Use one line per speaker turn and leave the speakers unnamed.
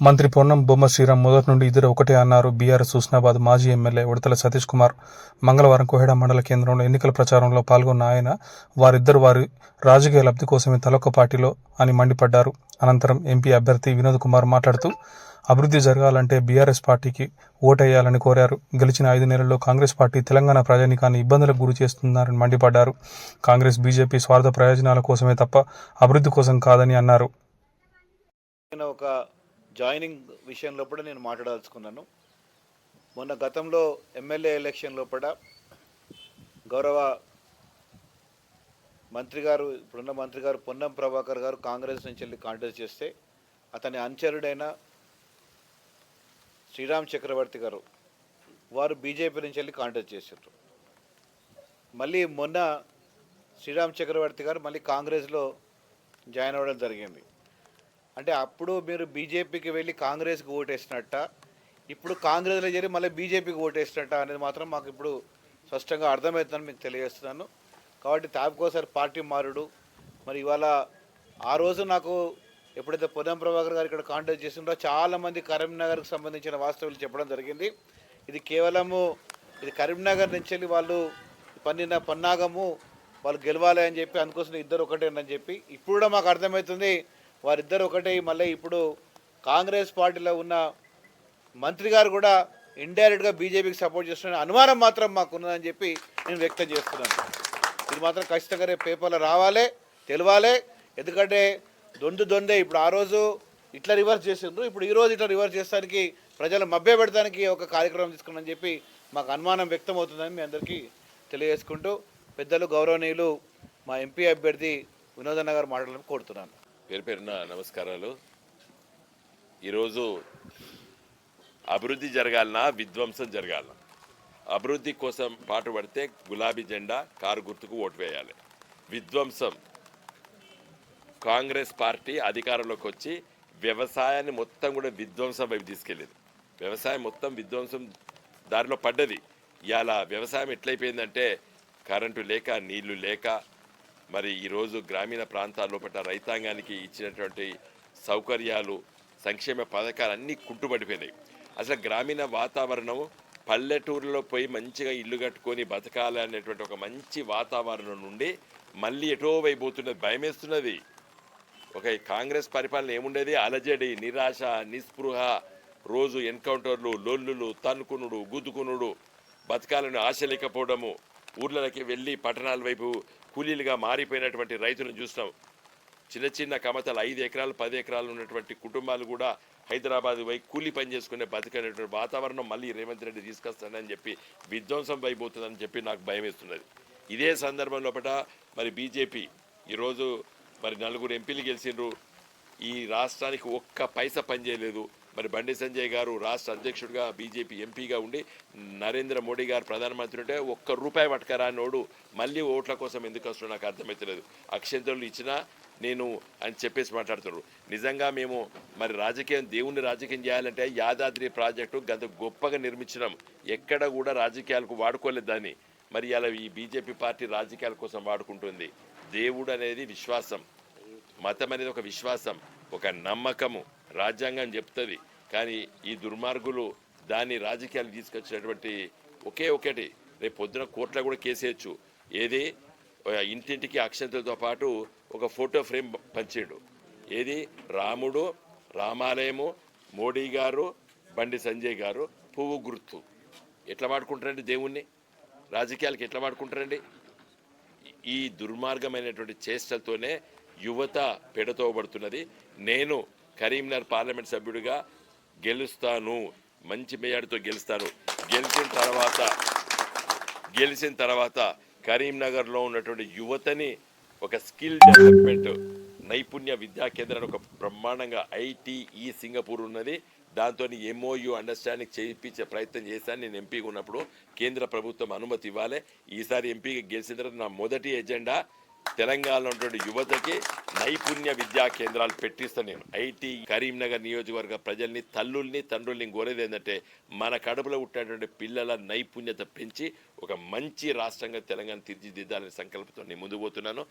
మంత్రి పొన్నం బొమ్మ శ్రీరామ్ మొదటి నుండి ఇద్దరు ఒకటే అన్నారు. బీఆర్ఎస్ హుస్నాబాద్ మాజీ ఎమ్మెల్యే ఉడతల సతీష్ కుమార్. మంగళవారం కోహెడ మండల కేంద్రంలో ఎన్నికల ప్రచారంలో పాల్గొన్న ఆయన వారిద్దరు వారి రాజకీయ లబ్ధి కోసమే తలొక్క పార్టీలో అని మండిపడ్డారు. అనంతరం ఎంపీ అభ్యర్థి వినోద్ కుమార్ మాట్లాడుతూ అభివృద్ధి జరగాలంటే బీఆర్ఎస్ పార్టీకి ఓటేయాలని కోరారు. గెలిచిన ఐదు నెలల్లో కాంగ్రెస్ పార్టీ తెలంగాణ ప్రజానికాన్ని ఇబ్బందులకు గురి చేస్తున్నారని మండిపడ్డారు. కాంగ్రెస్ బీజేపీ స్వార్థ ప్రయోజనాల కోసమే తప్ప అభివృద్ధి కోసం కాదని అన్నారు.
ఒక జాయినింగ్ విషయంలో కూడా నేను మాట్లాడాల్చుకున్నాను మొన్న గతంలో ఎమ్మెల్యే ఎలక్షన్ లోపల గౌరవ మంత్రి గారు ఇప్పుడున్న మంత్రి గారు పొన్నం ప్రభాకర్ గారు కాంగ్రెస్ నుంచి వెళ్ళి కాంటెస్ట్ చేస్తే అతని అనుచరుడైన శ్రీరామ్ చక్రవర్తి గారు వారు బీజేపీ నుంచి వెళ్ళి కాంటెస్ట్ చేశారు. మళ్ళీ మొన్న శ్రీరామ్ చక్రవర్తి గారు మళ్ళీ కాంగ్రెస్లో జాయిన్ అవ్వడం జరిగింది. అంటే అప్పుడు మీరు బీజేపీకి వెళ్ళి కాంగ్రెస్కి ఓటేసినట్ట ఇప్పుడు కాంగ్రెస్లో చేరి మళ్ళీ బీజేపీకి ఓటేసినట్ట అనేది మాత్రం మాకు ఇప్పుడు స్పష్టంగా అర్థమవుతుందని మీకు తెలియజేస్తున్నాను. కాబట్టి తాపికోసారి పార్టీ మారుడు. మరి ఇవాళ ఆ రోజు నాకు ఎప్పుడైతే పొదం ప్రభాకర్ గారు ఇక్కడ కాంటాక్ట్ చేసిండ్రో చాలామంది కరీంనగర్కి సంబంధించిన వాస్తవాలు చెప్పడం జరిగింది. ఇది కేవలము ఇది కరీంనగర్ నుంచి వెళ్ళి వాళ్ళు పన్నిన పన్నాగము వాళ్ళు గెలవాలి అని చెప్పి అందుకోసం ఇద్దరు ఒకటేనని చెప్పి ఇప్పుడు కూడా మాకు అర్థమవుతుంది. వారిద్దరు ఒకటే. మళ్ళీ ఇప్పుడు కాంగ్రెస్ పార్టీలో ఉన్న మంత్రి గారు కూడా ఇండైరెక్ట్గా బీజేపీకి సపోర్ట్ చేస్తున్న అనుమానం మాత్రం మాకున్నదని చెప్పి నేను వ్యక్తం చేస్తున్నాను. ఇది మాత్రం ఖచ్చితంగా రేపు పేపర్లో రావాలి తెలవాలే. ఎందుకంటే దొందు దొందే ఇప్పుడు ఆ రోజు ఇట్లా రివర్స్ చేసిండ్రు. ఇప్పుడు ఈరోజు ఇట్లా రివర్స్ చేస్తానికి ప్రజలు మభ్య పెడతానికి ఒక కార్యక్రమం తీసుకున్నామని చెప్పి మాకు అనుమానం వ్యక్తం అవుతుందని మీ అందరికీ తెలియజేసుకుంటూ పెద్దలు గౌరవనీయులు మా ఎంపీ అభ్యర్థి వినోదన్న గారు మాట్లాడాలని కోరుతున్నాను.
పేరు పేరున నమస్కారాలు. ఈరోజు అభివృద్ధి జరగాలన్నా విధ్వంసం జరగాలన్నా అభివృద్ధి కోసం పాటుపడితే గులాబీ జెండా కారు గుర్తుకు ఓటు వేయాలి. విధ్వంసం. కాంగ్రెస్ పార్టీ అధికారంలోకి వచ్చి వ్యవసాయాన్ని మొత్తం కూడా విధ్వంసం వైపు తీసుకెళ్ళింది. వ్యవసాయం మొత్తం విధ్వంసం దారిలో పడ్డది. ఇలా వ్యవసాయం ఎట్లయిపోయిందంటే కరెంటు లేక నీళ్ళు లేక మరి ఈరోజు గ్రామీణ ప్రాంతాల్లో పట్ల రైతాంగానికి ఇచ్చినటువంటి సౌకర్యాలు సంక్షేమ పథకాలు అన్నీ కుంటుపడిపోయినాయి అసలు గ్రామీణ వాతావరణం పల్లెటూరులో పోయి మంచిగా ఇల్లు కట్టుకొని బతకాలి అనేటువంటి ఒక మంచి వాతావరణం నుండి మళ్ళీ ఎటో వైపోతున్నది భయమేస్తున్నది. ఒక కాంగ్రెస్ పరిపాలన ఏముండేది? అలజడి నిరాశ నిస్పృహ రోజు ఎన్కౌంటర్లు లొల్లులు తన్నుకునుడు గుద్దుకునుడు బతకాలని ఆశ లేకపోవడము ఊర్లకి వెళ్ళి పట్టణాల వైపు కూలీలుగా మారిపోయినటువంటి రైతులను చూసినాం. చిన్న చిన్న కమతలు ఐదు ఎకరాలు పది ఎకరాలు ఉన్నటువంటి కుటుంబాలు కూడా హైదరాబాద్ పోయి కూలీ పని చేసుకునే బతికనేటువంటి వాతావరణం మళ్ళీ రేవంత్ రెడ్డి తీసుకొస్తానని చెప్పి విధ్వంసం అయిపోతుందని చెప్పి నాకు భయం వేస్తున్నది. ఇదే సందర్భం లోపల మరి బీజేపీ ఈరోజు మరి నలుగురు ఎంపీలు గెలిచిండ్రు. ఈ రాష్ట్రానికి ఒక్క పైస పనిచేయలేదు మరి బండి సంజయ్ గారు రాష్ట్ర అధ్యక్షుడిగా బీజేపీ ఎంపీగా ఉండి నరేంద్ర మోడీ గారు ప్రధానమంత్రి ఉంటే ఒక్క రూపాయి పట్టుకరానోడు మళ్ళీ ఓట్ల కోసం ఎందుకు వస్తున్నా నాకు అర్థమవుతలేదు అక్షంతలు ఇచ్చినా నేను అని చెప్పేసి మాట్లాడుతున్నారు. నిజంగా మేము మరి రాజకీయం దేవుణ్ణి రాజకీయం చేయాలంటే యాదాద్రి ప్రాజెక్టు గత గొప్పగా నిర్మించినాం. ఎక్కడ కూడా రాజకీయాలకు వాడుకోలేదు దాన్ని. మరి అలా ఈ బీజేపీ పార్టీ రాజకీయాల కోసం వాడుకుంటుంది. దేవుడు అనేది విశ్వాసం. మతం అనేది ఒక విశ్వాసం ఒక నమ్మకము. రాజ్యాంగం చెప్తుంది. కానీ ఈ దుర్మార్గులు దాన్ని రాజకీయాలు తీసుకొచ్చినటువంటి ఒకే ఒకటి. రేపు పొద్దున కోర్టులో కూడా కేసేయచ్చు ఏది? ఇంటింటికి అక్షంతలతో పాటు ఒక ఫోటో ఫ్రేమ్ పంచాడు. ఏది? రాముడు రామాలయము మోడీ గారు బండి సంజయ్ గారు పువ్వు గుర్తు. ఎట్లా వాడుకుంటారండి దేవుణ్ణి? రాజకీయాలకు ఎట్లా వాడుకుంటారండి? ఈ దుర్మార్గమైనటువంటి చేష్టలతోనే యువత పెడతోబడుతున్నది. నేను కరీంనగర్ పార్లమెంట్ సభ్యుడిగా గెలుస్తాను. మంచి మేయాడితో గెలుస్తాను. గెలిచిన తర్వాత గెలిచిన తర్వాత కరీంనగర్లో ఉన్నటువంటి యువతని ఒక స్కిల్ డెవలప్మెంట్ నైపుణ్య విద్యా కేంద్రాన్ని ఒక బ్రహ్మాండంగా ఐటీఈ సింగపూర్ ఉన్నది. దాంతో ఎంఓయు అండర్స్టాండింగ్ చేయించే ప్రయత్నం చేశాను. నేను ఎంపీగా ఉన్నప్పుడు కేంద్ర ప్రభుత్వం అనుమతి ఇవ్వాలి. ఈసారి ఎంపీగా గెలిచిన తర్వాత నా మొదటి ఎజెండా తెలంగాణలో ఉన్నటువంటి యువతకి నైపుణ్య విద్యా కేంద్రాలు పెట్టిస్తాను నేను. ఐటీ కరీంనగర్ నియోజకవర్గ ప్రజల్ని తల్లుల్ని తండ్రుల్ని కోరేది ఏంటంటే మన కడుపులో పుట్టినటువంటి పిల్లల నైపుణ్యత పెంచి ఒక మంచి రాష్ట్రంగా తెలంగాణ తీర్చిదిద్దాలనే సంకల్పంతో నేను ముందు పోతున్నాను.